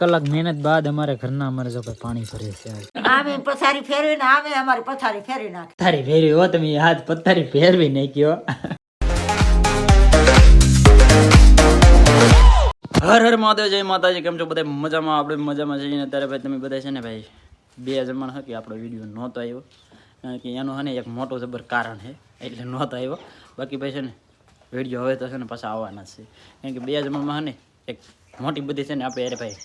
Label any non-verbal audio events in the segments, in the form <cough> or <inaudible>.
કલાક મહેનત બાદ અમારે ઘરના અમારે જો પાણી ભરે છે. આવે પથારી ફેરવીને આવે અમારી પથારી ફેરવી નાખે. પથારી ફેરવી હો તમે હાથ પથારી ફેરવી નાખ્યો. હર હર મહાદેવ જય માતાજી કેમ છો બધા? મજામાં? આપણે મજામાં જઈને ત્યારે અત્યારે ભાઈ તમે બધા છે ને ભાઈ બે જમણ હતી આપણો વીડિયો નહોતો આવ્યો. કારણ કે એનું હને એક મોટો જબર કારણ છે એટલે નહોતો આવ્યો. બાકી ભાઈ છે ને વીડિયો હવે તો છે ને પાછા આવવાના છે. કારણ કે બે જમણમાં હને એક મોટી બધી છે ને આપણે અરે ભાઈ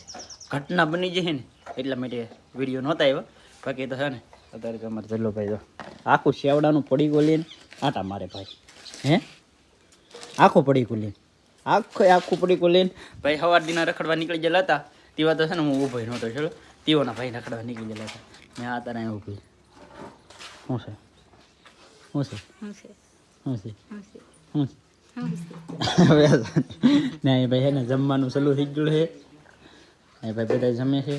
ઘટના બની જશે ને એટલા માટે વીડિયો નહોતા આવ્યો. બાકી તો છે ને અત્યારે તો અમારે જલ્લો ભાઈ તો આખું શેવડાનું પડીકું લઈને આટા મારે ભાઈ. હે? આખું પડીકું લઈને આખું આખું પડીકું લઈને ભાઈ સવાર દીના રખડવા નીકળી ગયેલા હતા તેવા તો છે ને હું ઊભો નહોતો ચલો તેઓના ભાઈ રખડવા નીકળી ગયેલા હતા. મેં આ તારા અહીં ઊભી. શું છે? શું છે? શું છે? શું છે? હવે ને અહીં ભાઈ છે ને જમવાનું સલું થઈ ગયું છે. અહીં ભાઈ બધા જમે છે.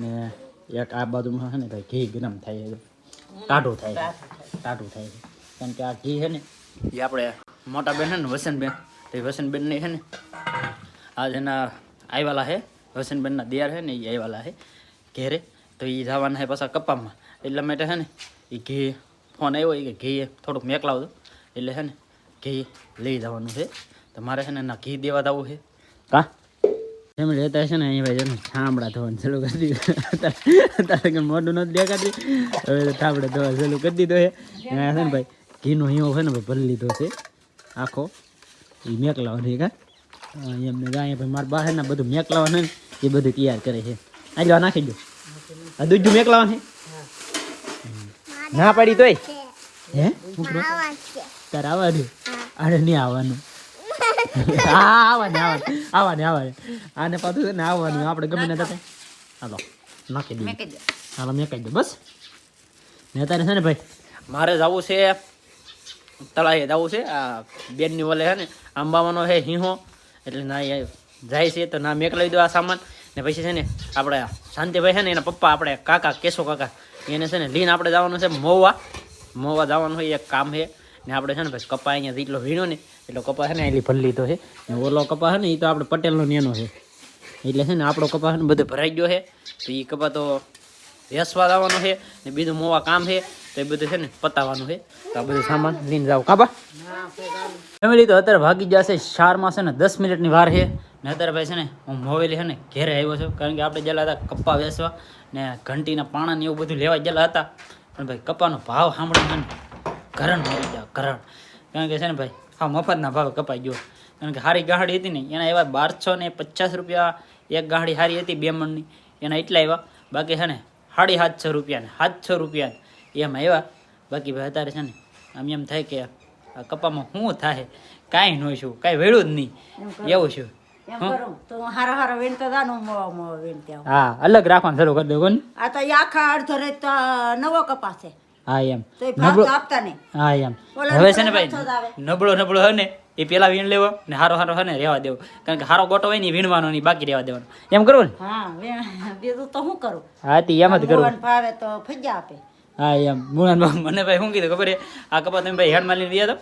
ને એક આ બાજુમાં છે ને ભાઈ ઘી ગરમ થાય છે. ટાઢું થાય ટાઢું થાય છે. કારણ કે આ ઘી છે ને, એ આપણે મોટા બેન છે ને, વસંતબેન. તો એ વસંતબેનની છે ને, આ જેના આવ્યાલા છે. વસનબેનના દિયાર છે ને, એ આવ્યાલા છે ઘેરે. તો એ જવાના છે પાછા કપ્પામાં એટલા માટે છે ને એ ઘી ફોન આવ્યો એ કે ઘી થોડુંક મેકલાવજો. એટલે છે ને ઘી લઈ જવાનું છે. તો મારે છે ને એના ઘી દેવા જવું છે. કા? એમ રહેતા છે ને અહીંયા ભાઈ છે ને ઠામડા ધોવાનું ચાલુ કરી દીધું. તારે કે મોઢું નથી દેખાતી. હવે ઠામડા ધોવા ચાલુ કરી દીધો છે. અહીંયા છે ને ભાઈ ઘીનો હિંવો છે ને ભાઈ ભરી લીધો છે. આખો. એ મેકલાવાનો કા? એમને અહીંયા ભાઈ મારા બહાર ને બધું મેકલાવાનું ને એ બધું તૈયાર કરે છે. આજે નાખી દો. આ દૂધ મેકલાવાનું છે? ના પાડી તોય. હે? તારે આવવા દે આને નહીં આવવાનું. હા આવવાને આવવાને. આવવાને આવવાને. આને પાછું છે ને આવવાનું. આપણે ગમે ને થતા હાલો નાખી દઈએ મેકી હાલો મેં કહી દો બસ. ને અત્યારે છે ને ભાઈ મારે જવું છે તળાએ જવું છે. આ બેનની વલે છે ને આંબાવાનો છે હિંહો. એટલે ના એ જાય છે તો ના મેક લઈ દો આ સામાન. ને પછી છે ને આપણે શાંતિભાઈ છે ને એના પપ્પા આપણે કાકા કેશો કાકા એને છે ને લીન આપણે જવાનું છે મોવા મોવા જવાનું હોય, એક કામ છે. ને આપણે છે ને પછી કપા અહીંયા જેટલો વીણો ને, એટલો કપા છે ને એટલી ભરી લીધો છે. ને ઓલો કપા છે ને એ તો આપણે પટેલનો નેનો છે. એટલે છે ને આપણો કપા છે ને બધો ભરાઈ ગયો છે. તો એ કપા તો વેસવા જવાનું છે. ને બીજું મોવા કામ છે. તો એ બધું છે ને પતાવવાનું છે. તો આ બધું સામાન લઈને જાવ કાબા ફેમિલી તો અત્યારે ભાગી જશે ચારમાં છે ને દસ મિનિટની વાર છે. ને અત્યારે ભાઈ છે ને હું મોવેલી છે ને ઘેરે આવ્યો છું. કારણ કે આપણે ગયેલા હતા કપ્પા વેસવા. ને ઘંટીના પાણા ને એવું બધું લેવા ગયેલા હતા. પણ ભાઈ કપાનો ભાવ સાંભળો ને કરણ મરી જાવ કરણ. કારણ કે છે ને ભાઈ હા મફતના ભાવે કપાઈ ગયો. કારણ કે સારી ગાડી હતી ને એના એવા બારસો ને પચાસ રૂપિયા એક ગાડી સારી હતી બે મણની. એના એટલા એવા. બાકી છે ને સાડી સાતસો રૂપિયા ને સાતસો રૂપિયા એમ આવ્યા બાકી ભાઈ અત્યારે છે ને આમ એમ થાય કે આ કપામાં શું થાય? કાંઈ ન છું કાંઈ વેળું જ નહીં. એવું છે હું હું હા અલગ રાખવાનું શરૂ કરી દો આ તો આખા અડધો રેત નવો કપાસ છે. હા એમ. તો આપતા નહીં. હા એમ. હવે છે ને ભાઈ. નબળો નબળો હે ને એ પેલા વીણ લેવો ને હારો હારો હે ને રહેવા દેવો. કારણ કે હારો ગોટો હોય ને વીણવાનો નહીં બાકી રહેવા દેવાનો. એમ કરવું ને? હા બીજું તો શું કરું? હા તે એમ જ કરું. ભાવે તો ફજ્જા આપે. હા એમ. મુણાન મને ભાઈ શું કીધું ખબર આ કપા તમે ભાઈ હેડ લઈને ગયા તો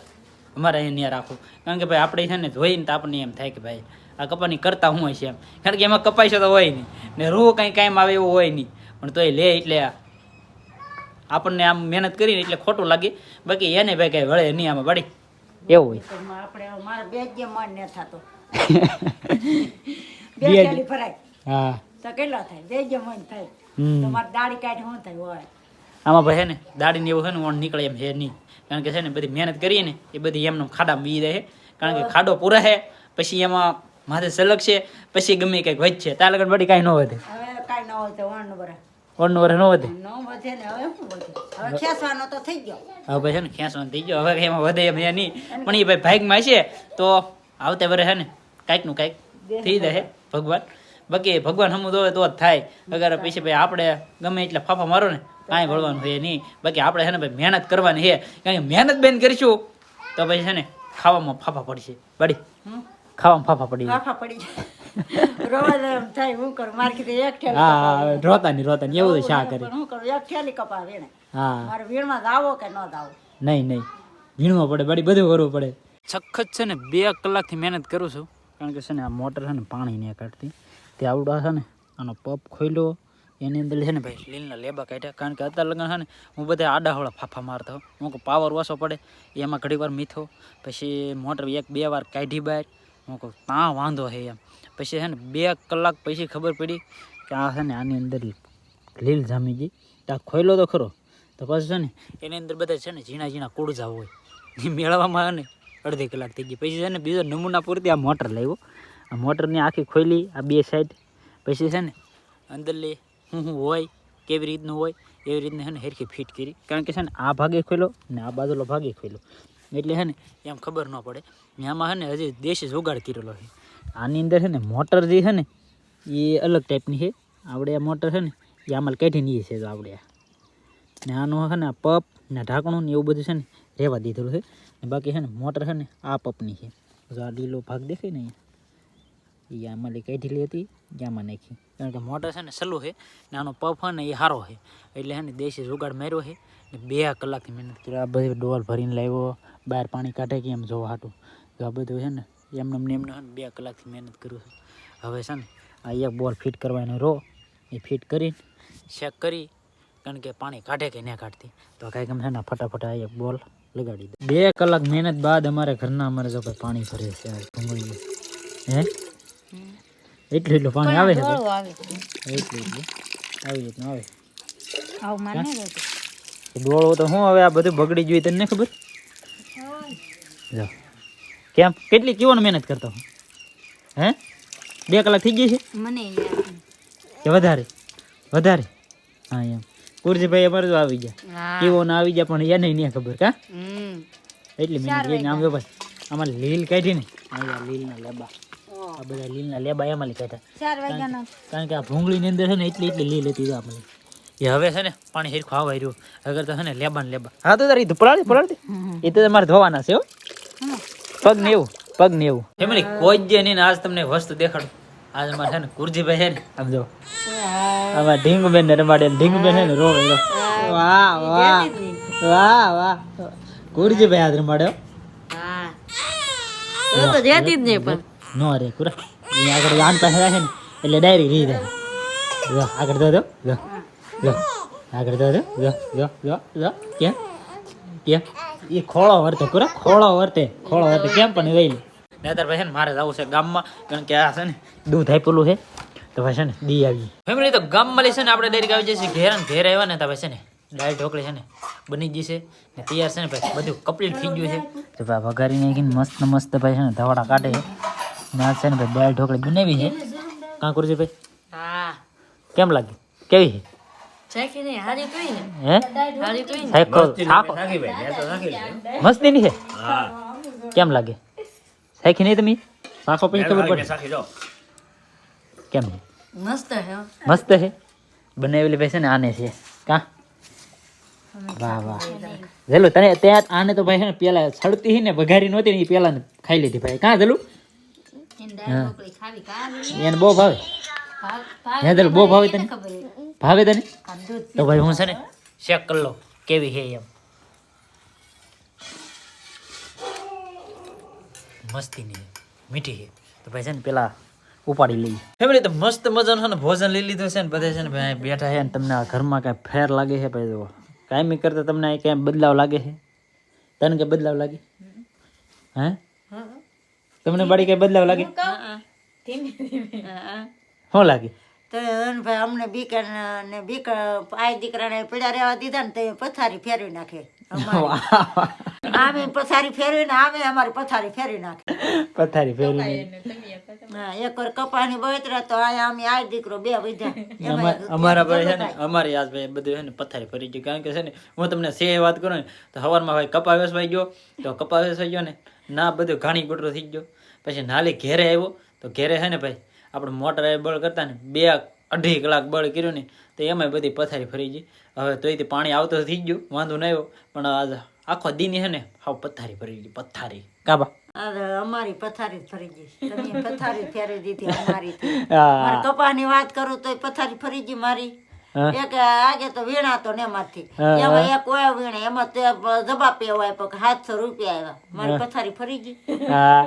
અમારે અહીંયા રાખો. કારણ કે ભાઈ આપણે છે ને જોઈને તો આપણને એમ થાય કે ભાઈ આ કપાની કરતા હું હોય છે એમ. કારણ કે એમાં કપાઈ છે તો હોય નહીં. ને રૂ કંઈ કાંઈ આવે એવું હોય નહીં. પણ તોય લે એટલે આપણને આમ મહેનત કરીને એટલે ખોટું લાગે. બાકી એને ભાઈ કાંઈ વળે નહીં આમાં વળી એવું હોય. તો માં આપણે મારે બે જ મન ને થતો. <laughs> બે બે જ. થેલી ભરાય. હા. તો કેટલા થાય? બે જ મન થાય. હમ. તો મારે દાઢી કાઢી શું થાય હોય. આમાં ભાઈ છે ને એવું છે ને ઓણ નીકળે એમ છે નહીં. કારણ કે છે ને બધી મહેનત કરીએ ને એ બધી એમનો ખાડા બી રહે. કારણ કે ખાડો પૂરા છે. પછી એમાં માથે સલગ છે પછી ગમે કંઈક વધશે. તાર લગન બડી કાંઈ ન વધે. કાંઈ ન વધે વણ વાણ બરા ઓળનું વરે ન વધે? ન વધે ને હવે શું વધે? હવે ખેંચવાનો તો થઈ ગયો. હવે ભાઈ છે ને ખેંચવાનો થઈ ગયો. હવે એમાં વધે એમ નહીં. પણ એ ભાઈ ભાગમાં છે તો આવતે વરે છે ને કાંઈકનું કાંઈક થઈ જાય ભગવાન. બાકી ભગવાન હમું દોવે તો જ થાય. અગર પછી ભાઈ આપણે ગમે એટલે ફાફા મારો ને કાંઈ વળવાનું હોય નહીં. બાકી આપણે છે ને ભાઈ મહેનત કરવાની છે કારણ કે મહેનત બેન કરીશું તો પછી છે ને ખાવામાં ફાફા પડશે. બડી? ખાવામાં ફાફા પડી ફાફા પડી જાય. રોવા એમ થાય હું કરું? મારે કીધું એક થેલી હા કપા હા, રોતા નહીં એવું શા કરે. પણ હું કરું? એક થેલી કપા વીણે હા. મારે વીણમાં જાવો કે ન જાવો નહીં નહીં. વીણવું પડે બડી બધું કરવું પડે. સખત છે ને બે કલાકથી મહેનત કરું છું. કારણ કે છે ને આ મોટર છે ને પાણી નહીં કાઢતી. તે આવડા છે ને આનો પપ ખોલ્યો એની અંદર છે ને ભાઈ લીલના લેબા કાઢ્યા. કારણ કે અત્યારે લગન છે ને હું બધા આડાહોળા ફાફા મારતો. હું પાવર ઓછો પડે. એમાં ઘણી વાર મીઠો. પછી મોટર એક બે વાર કાઢી બહાર હું કહું ત્યાં વાંધો છે એમ. પછી છે ને બે કલાક પછી ખબર પડી કે આ છે ને આની અંદર લીલ જામી ગઈ. ત્યાં ખોલ્યો તો ખરો. તો પાછું છે ને એની અંદર બધા છે ને ઝીણા ઝીણા કુડજા હોય. એ મેળવવામાં છે ને અડધી કલાક થઈ ગઈ. પછી છે ને બીજો નમૂના પૂરતી આ મોટર લાવ્યો. આ મોટરની આખી ખોલી આ બે સાઈડ પછી છે ને અંદર લે શું શું હોય, કેવી રીતનું હોય, એવી રીતને છે ને હેરખી ફિટ કરી. કારણ કે છે ને આ ભાગે ખોલ્યો ને આ બાજુલો ભાગે ખોલ્યો એટલે છે ને, એમ ખબર ન પડે. આમાં છે ને હજી દેશી જોગાડ કરેલો છે. આની અંદર છે ને મોટર જે છે ને, એ અલગ ટાઈપની છે. આપણે આ મોટર છે ને, એ આમાં કાઢી નહીં છે તો આપણે ને આનું છે ને આ પપ ને ઢાંકણું ને એવું બધું છે ને રહેવા દીધેલું છે. ને બાકી છે ને મોટર છે ને આ પપની છે. જો આ લીલો ભાગ દેખાય ને અહીંયા. એ આમાં કાઢેલી હતી આમાં નાખી. કારણ કે મોટર છે ને સલું છે ને આનો પફ ને એ સારો છે. એટલે છે ને દેશી જુગાડ માર્યો છે ને બે કલાકની મહેનત કરી, આ બધી ડોલ ભરીને લાવ્યો, બહાર પાણી કાઢે કે એમ જોવા હાટું. તો આ બધું છે ને એમને એમને છે ને બે કલાકથી મહેનત કરું છું. હવે છે ને આ એક બોલ ફિટ કરવાનો રો એ ફિટ કરીને ચેક કરી, કારણ કે પાણી કાઢે કે ના કાઢતી. તો કાંઈક એમ છે ને ફટાફટ આ એક બોલ લગાડી દે. બે કલાક મહેનત બાદ અમારે ઘરના અમારે જો પાણી ભરે છે હે? એટલું એટલું પાણી આવે છે એટલું એટલું. આવી રીતનું આવે. નહીં તો શું હવે આ બધું બગડી ગયું તને ખબર? જો. કેમ? કેટલી કેવો મહેનત કરતો હું? હે? બે કલાક થઈ ગઈ છે? મને કે વધારે? વધારે? હા એમ. કુરજીભાઈ અમારે તો આવી ગયા. હા. કેવો ના આવી ગયા પણ એને નહીં ખબર કા? એટલી મહેનત કરીને આમ જો ભાઈ આમાં લીલ કાઢી ને. લીલ ના લેબા. આ બધા લીલના લેબા એમાં લી કાઢ્યા. ચાર વાગ્યાનો. કારણ કે આ ભૂંગળીની અંદર છે ને એટલી એટલી લીલ હતી આપણે એ હવે છે ને પાણી હેરખું ખાવા રહ્યું. અગર તો છે ને લેબા ને લેબા. હા તો તારી પલાળી પલાળી એ તો તમારે ધોવાના છે હો. પગ ને એવું પગ ને એવું. ફેમિલી કોઈ જે નહીં આજ તમને વસ્તુ દેખાડું. આજ અમારે છે ને કુરજીભાઈ છે ને આમ જો. અમારે ઢીંગ બેન ને રમાડે ઢીંગબેન છે ને રોવે રો વાહ. વાહ વાહ. વાહ કુરજીભાઈ આજ રમાડ્યો હા. તો જતી જ નહીં પણ. નો રે, કુરા. આગળ આન પાસે રાખે ને, એટલે ડાયરી રહી. જાય જો આગળ દો દો જો જો આગળ દો દો જો જો જો જો કેમ? કેમ? એ ખોળો વર્તે, કુરા, ખોળો વર્તે ખોળો વર્તે. કેમ પણ વહી નેતર ભાઈ છે ને, મારે જવું છે ગામમાં, કારણ કે આ છે ને, દૂધ આપેલું છે. તો ભાઈ છે ને, દી આવી. ફેમિલી, તો ગામમાં છે ને, આપણે ડાયરેક્ટ આવી જશે ઘેર ઘેર આવ્યા ને, તો ભાઈ છે ને, દાળ ઢોકળી છે ને, બની ગઈ છે. ને તૈયાર છે ને ભાઈ બધું કમ્પ્લીટ થઈ ગયું છે. તો ભાઈ વઘારી નાખીને મસ્ત મસ્ત, ભાઈ છે ને, ધવાડા કાઢે છે. ને આ છે ને ભાઈ દાળ ઢોકળી બનાવી છે. કાં કરું છે ભાઈ. હા. કેમ લાગી? કેવી ચાખી નહીં? હારી પી ને. છે હે? હારી પી ને. સાહેબ છાપો મસ્તી ની છે. કેમ લાગે? સાખી નહીં તમે? સાખો પછી ખબર પડે કેમ છે? મસ્ત હે હો. મસ્ત છે? બનાવેલી ભાઈ છે ને આને છે. કા? વાહ વાહ. જલું તને ત્યાં આને તો ભાઈ છે ને પેલા સડતી ને વઘારી નહોતી ને એ પેલા ખાઈ લીધી ભાઈ. કાં જલું એને બહુ ભાવે. ભાવ- ભાવ હે જલું બહુ ભાવે તને? ભાવે તને? તો ભાઈ હું છે ને ચેક કરી લો કેવી છે એમ. મસ્તીની છે મીઠી છે. તો ભાઈ છે ને પેલા ઉપાડી લઈએ. ફેમિલી તો મસ્ત મજાનું છે ને ભોજન લઈ લીધું છે ને બધા છે ને ભાઈ બેઠા છે ને તમને આ ઘરમાં કાંઈ ફેર લાગે છે ભાઈ જુઓ. કાયમી કરતા તમને કાંઈ ક્યાંય બદલાવ લાગે છે? તને કઈ બદલાવ લાગે? હે? તમને બાડી કઈ બદલાવ લાગે? શું લાગે? તો ભાઈ અમને બીક ને બીક આ દીકરાને પીડા રહેવા દીધા ને તો પથારી ફેરવી નાખે. આમે પથારી ફેરવી ને આમે અમારી પથારી ફેરવી નાખે. પથારી ફેરી હા એક વાર કપાની બળતરા તો આયા અમે આ દીકરો બે વધ્યા. અમારા ભાઈ છે ને અમારી આજ ભાઈ બધું છે ને પથારી ફરી ગયું. કારણ કે છે ને હું તમને સે વાત કરું ને તો સવારમાં ભાઈ કપા વેસવાઈ ગયો તો કપા ભાઈ ગયો ને ના બધું ઘાણી ગોટરો થઈ ગયો. પછી નાલી ઘેરે આવ્યો. તો ઘેરે છે ને ભાઈ આપણે મોટર બળ કરતા ને બે અઢી કલાક બળ કર્યું ને તો એમાંય બધી પથારી ફરી ગઈ. હવે તોય તે પાણી આવતો થઈ ગયું વાંધો ન આવ્યો. પણ આજ આખો દિન છે ને હાવ પથારી ફરી ગઈ પથારી. કાબા અમારી પથારી ફરી ગઈ. તમે પથારી ફેરવી દીધી અમારી કપાની વાત કરું તો પથારી ફરી ગઈ મારી. એક આગે તો વીણાતો ને એમાંથી. એમાં એક ઓયા વીણે એમાં તે જબા પેવાય પણ સાતસો રૂપિયા આવ્યા મારી પથારી ફરી ગઈ. હા.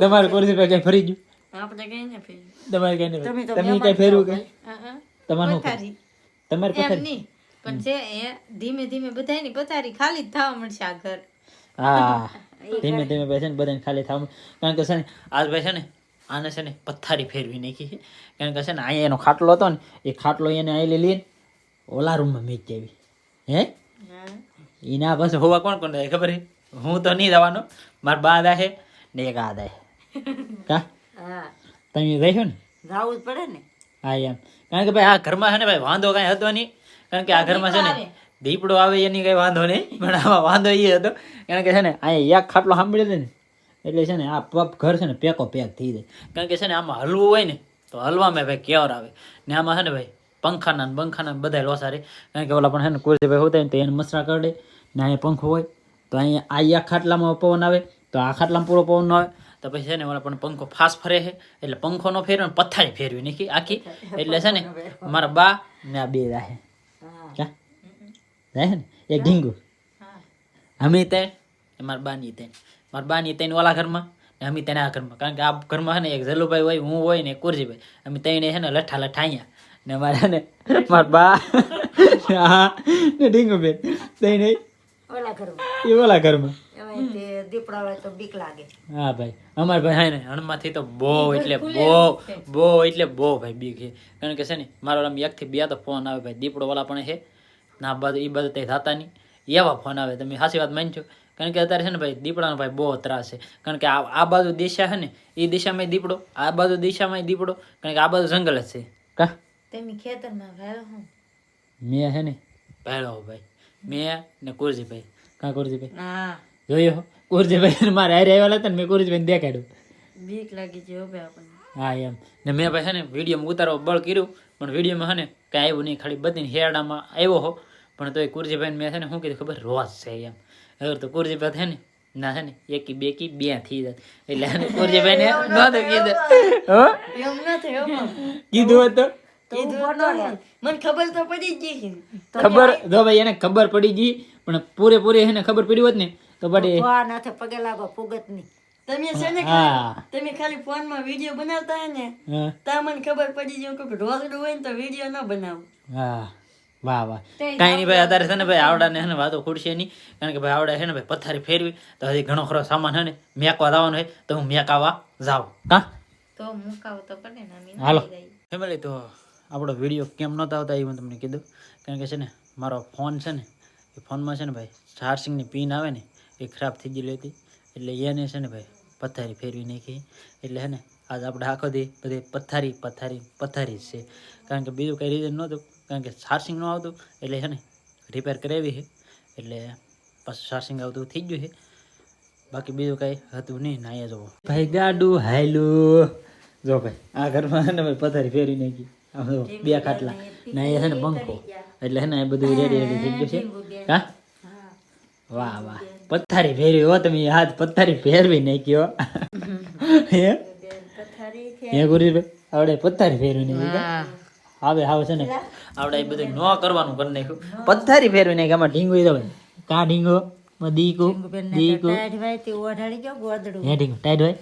તમારે કઈ ફરી ગયું? આપણે કઈ ને ફેર તમારે કઈ તમે તો તમે કઈ ફેરવું કઈ તમારે પથારી. તમારે પથારી? પણ છે એ ધીમે ધીમે બધાની પથારી ખાલી જ થવા મળશે આ ઘર. હા. <laughs> ધીમે ધીમે બેસે ને બધાને ખાલી થવા કારણ કે છે ને આજ ભાઈ છે ને આને છે ને પથ્થારી ફેરવી નાખી છે. કારણ કે છે ને અહીંયા એનો ખાટલો હતો ને એ ખાટલો એને અહીં લઈને ઓલા રૂમમાં મેચ આવી. હે? એના પાસે હોવા કોણ કોણ જાય ખબર હું તો નહીં જવાનો. મારા બા છે ને એક આ દાહે. <laughs> કા? તમે રહેશો ને? જવું જ પડે ને. હા એમ. કારણ કે ભાઈ આ ઘરમાં છે ને ભાઈ વાંધો કાંઈ હતો નહીં. કારણ કે આ ઘરમાં છે ને દીપડો આવે. એની કઈ વાંધો નહીં પણ આમાં વાંધો એ હતો. કારણ કે છે ને અહીંયા એક ખાટલો સાંભળ્યો દે ને એટલે છે ને આ પપ ઘર છે ને પેકો પેક થઈ જાય. કારણ કે છે ને આમાં હલવું હોય ને તો હલવામાં ભાઈ કેવર આવે. ને આમાં છે ને ભાઈ પંખાના પંખાના બંખાના બધા લોસા રે. કારણ કે ઓલા પણ છે ને કુરસી ભાઈ હોતા તો એને મસરા કરડે ને અહીંયા પંખો હોય તો અહીંયા આ ખાટલામાં પવન આવે તો આ ખાટલામાં પૂરો પવન ન આવે. તો પછી છે ને ઓલા પણ પંખો ફાસ ફરે છે. એટલે પંખો નો ફેરવે ને પથારી ફેરવી નાખી આખી. એટલે છે ને મારા બા ને આ બે રાહે. રહે ને? એક ઢીંગુ. અમે તે મારા બાની ત્રણ. મારા બાની ત્રણ ઓલા ઘરમાં ને અમે તેના આ ઘરમાં. કારણ કે આ ઘરમાં છે ને એક જલુભાઈ હોય હું હોય ને કુરજીભાઈ. અમે ત્રણે છે ને લઠ્ઠા લઠ્ઠા અહીંયા ને મારે ને મારા બા હા ને ઢીંગુ બેન ત્રણે ઓલા ઘરમાં. એ ઓલા ઘરમાં. દીપડા હોય તો બીક લાગે. હા ભાઈ. અમારે ભાઈ હા ને હણમાંથી તો બહુ એટલે બહુ બહુ એટલે બહુ ભાઈ બીક છે. કારણ કે છે ને મારો આમ એકથી બે તો ફોન આવે ભાઈ. દીપડો વાળા પણ છે ના બાજુ એ બાજુ તે થતા નહીં. એવા ફોન આવે. તમે સાચી વાત માનજો કારણ કે અત્યારે છે ને ભાઈ દીપડાનો ભાઈ બહુ ત્રાસ છે. કારણ કે આ બાજુ દિશા છે ને એ દિશામાં દીપડો આ બાજુ દિશામાં દીપડો કારણ કે આ બાજુ જંગલ જ છે. કા? તમે ખેતરમાં વાયો હું. મેં છે ને પહેલો ભાઈ. મેં ને કુરજીભાઈ. કા કુરજીભાઈ? હા. જોયો કુરજીભાઈ મારે હારે આવ્યા હતા ને મેં કુરજીભાઈને દેખાડ્યું. બીક લાગી છે આપણને. હા એમ. ને મેં ભાઈ છે ને વિડીયોમાં ઉતારવા બળ કર્યું પણ વિડીયોમાં છે ને કાંઈ આવ્યું નહીં. ખાલી બધીને હેરડામાં આવ્યો હો. પણ તોય કુરજીભાઈને મેં છે ને શું કીધું ખબર? રોજ છે એમ. હવે તો કુરજીભાઈ છે ને ના હે ને એકી બે કી બે થઈ જાય. એટલે એને કુરજીભાઈને નહોતું કીધું. હો? એમ ન થયો કીધું હતું ન. મને ખબર તો પડી ગઈ ખબર? જો ભાઈ એને ખબર પડી ગઈ પણ પૂરેપૂરી એને ખબર પડી હોત ને તો પડી નાથે પગે લાગો ફુગતની તમે છે ને તમે ખાલી ફોનમાં વીડિયો બનાવતા હે ને તા મને ખબર પડી જાય કે હોય ને તો વીડિયો ન બનાવો. હા. વાહ વાહ. કાંઈ નહીં ભાઈ અત્યારે છે ને ભાઈ આવડાને છે ને વાતો ખૂટશે નહીં. કારણ કે ભાઈ આવડા છે ને ભાઈ પથારી ફેરવી તો હજી ઘણો ખરો સામાન છે ને મેકવા જવાનો હોય તો હું મેકાવા જાઉં. કા? તો મુકાવ તો પડે ને હાલો. ફેમિલી તો આપણો વીડિયો કેમ નહોતા આવતા એ મેં તમને કીધું. કારણ કે છે ને મારો ફોન છે ને એ ફોનમાં છે ને ભાઈ ચાર્જિંગની પિન આવે ને એ ખરાબ થઈ ગયેલી હતી. એટલે એને છે ને ભાઈ પથારી ફેરવી નાખી. એટલે છે ને આજ આપણે આખો દી બધી પથારી પથારી પથારી જ છે. કારણ કે બીજું કંઈ રીઝન નહોતું. કારણ કે ચાર્જિંગ ન આવતું એટલે છે ને રિપેર કરાવી છે. એટલે પાછું ચાર્જિંગ આવતું થઈ ગયું છે. બાકી બીજું કાંઈ હતું નહીં ના અહીંયા જવો. ભાઈ ગાડું હાયલું. જો ભાઈ આ ઘરમાં ને પથારી ફેરવી નાખી. આમ જો બે ખાટલા. ના છે ને પંખો એટલે છે ને એ બધું રેડી રેડી થઈ ગયું છે. હા? વાહ વાહ. પથારી ફેરવી હો તમે હાથ પથારી ફેરવી નાખ્યો. <laughs> હે? હે ગુરુભાઈ આવડે પથારી ફેરવી નાખી કા? આવે આવે છે ને? આપણે એ બધું ન કરવાનું કરી નાખ્યું. પથ્થારી ફેરવી નાખી આમાં ઢીંગો ભાઈ કા ઢીંગો? દીકુ દીકુ. ટાઈટ હોય તે ઓઢાડી ગયો ગોદડું. હે ઢીંગો ટાઈટ હોય?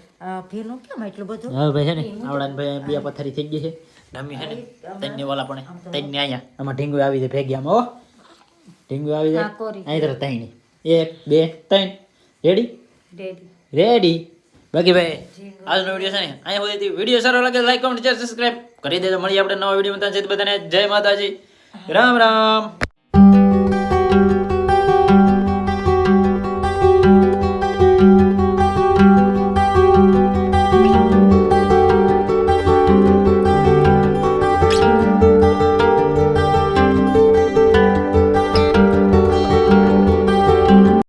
ફીનું કેમ એટલું બધું? હવે ભાઈ છે ને? આવડા ભાઈ બે પથારી થઈ ગઈ છે. નમી છે ને? તૈન વાલા પણ તૈન ને અહીંયા આમાં ઢીંગુ આવી જાય ભેગી હો. ઢીંગુ આવી જાય. અહીં તરફ તૈણી એક બે ત્રણ. રેડી રેડી રેડી બાકી ભાઈ આજનો વીડિયો છે ને અહીંયા સુધી. વીડિયો સારો લાગે લાઈક કમેન્ટ શેર સબસ્ક્રાઇબ કરી દેજો મળીએ આપણે નવા વીડિયો બધાને જય માતાજી. રામ રામ.